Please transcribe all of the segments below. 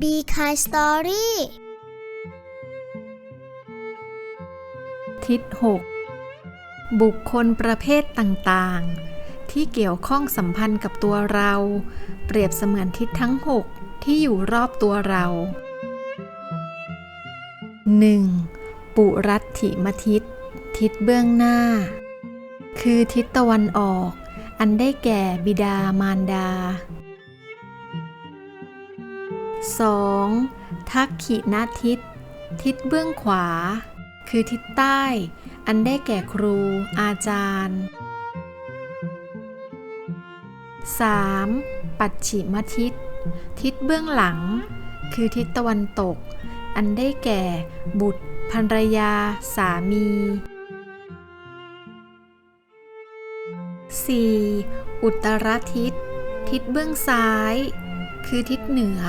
B Kind Story ทิศ 6 บุคคลประเภทต่างๆ ที่เกี่ยวข้องสัมพันธ์กับตัวเรา เปรียบเสมือนทิศทั้ง 6 ที่อยู่รอบตัวเรา 1. ปุรัตถิมทิศ ทิศเบื้องหน้า คือทิศตะวันออก อันได้แก่บิดามารดา 2. ทักขินาทิศ ทิศเบื้องขวา คือทิศใต้ อันได้แก่ครู อาจารย์ 3. ปัจฉิมทิศ ทิศเบื้องหลัง คือทิศตะวันตก อันได้แก่บุตรภรรยา สามี 4. อุตรทิศ ทิศเบื้องซ้าย คือทิศเหนือ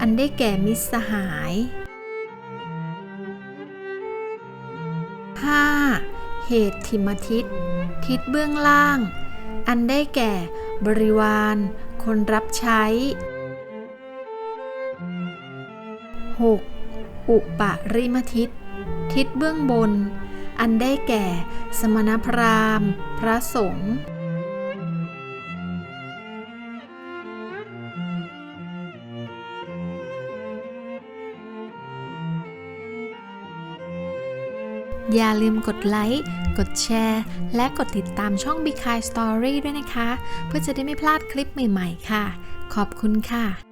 อันได้แก่มิตรสหาย 5. เหตุทิมทิศ ทิศเบื้องล่าง อันได้แก่บริวาร คนรับใช้ 6. อุปริมทิศ ทิศเบื้องบน อันได้แก่สมณพราหมณ์ พระสงฆ์ อย่าลืมกดไลค์ กดแชร์ และกดติดตามช่อง Be Kind Story ด้วยนะคะ เพื่อจะได้ไม่พลาดคลิปใหม่ ๆ ค่ะ ขอบคุณค่ะ